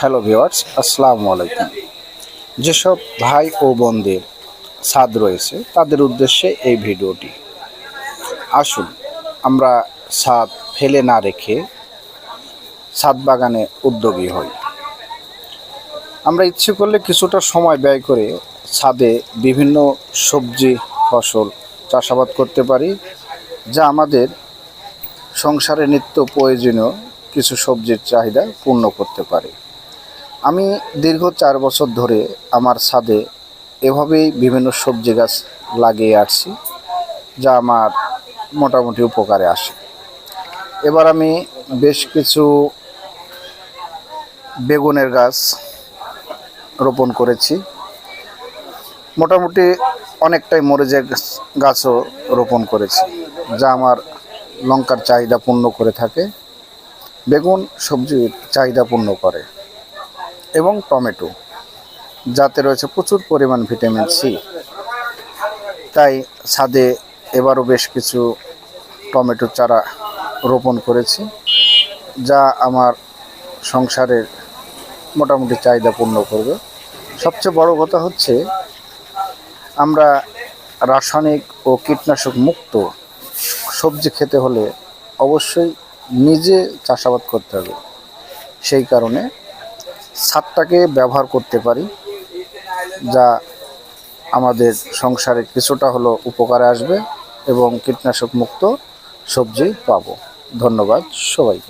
Hello viewers আসসালামু আলাইকুম যেসব ভাই ও বোনদের ছাদ রয়েছে, তাদের উদ্দেশ্যে এই ভিডিওটি। আসুন, আমরা ছাদ ফেলে না রেখে ছাদ বাগানে উদ্যোগী হই। আমরা ইচ্ছে করলে কিছুটা সময় ব্যয় করে ছাদে বিভিন্ন সবজি, ফসল চাষাবাদ করতে পারি, যা আমাদের সংসারে নিত্য প্রয়োজনীয় কিছু সবজির চাহিদা পূর্ণ করতে পারে। আমি দীর্ঘ চার বছর ধরে আমার ছাদে এভাবেই বিভিন্ন সবজি গাছ লাগিয়ে আসছি, যা আমার মোটামুটি উপকারে আসে। এবার আমি বেশ কিছু বেগুনের গাছ রোপণ করেছি। মোটামুটি অনেকটাই মরিচের গাছও রোপণ করেছি, যা আমার লঙ্কার চাহিদা পূর্ণ করে থাকে। বেগুন সবজির চাহিদা পূর্ণ করে। এবং টমেটো, যাতে রয়েছে প্রচুর পরিমাণ ভিটামিন সি। তাই ছাদে এবারও বেশ কিছু টমেটো চারা রোপণ করেছি, যা আমার সংসারের মোটামুটি চাহিদা পূর্ণ করবে। সবচেয়ে বড় কথা হচ্ছে, আমরা রাসায়নিক ও কীটনাশক মুক্ত সবজি খেতে হলে অবশ্যই নিজে চাষাবাদ করতে হবে। সেই কারণে ছাদটাকে ব্যবহার করতে পারি, যা আমাদের সংসারে কিছুটা হলো উপকারে আসবে এবং কীটনাশক মুক্ত সবজি পাবো। ধন্যবাদ সবাইকে।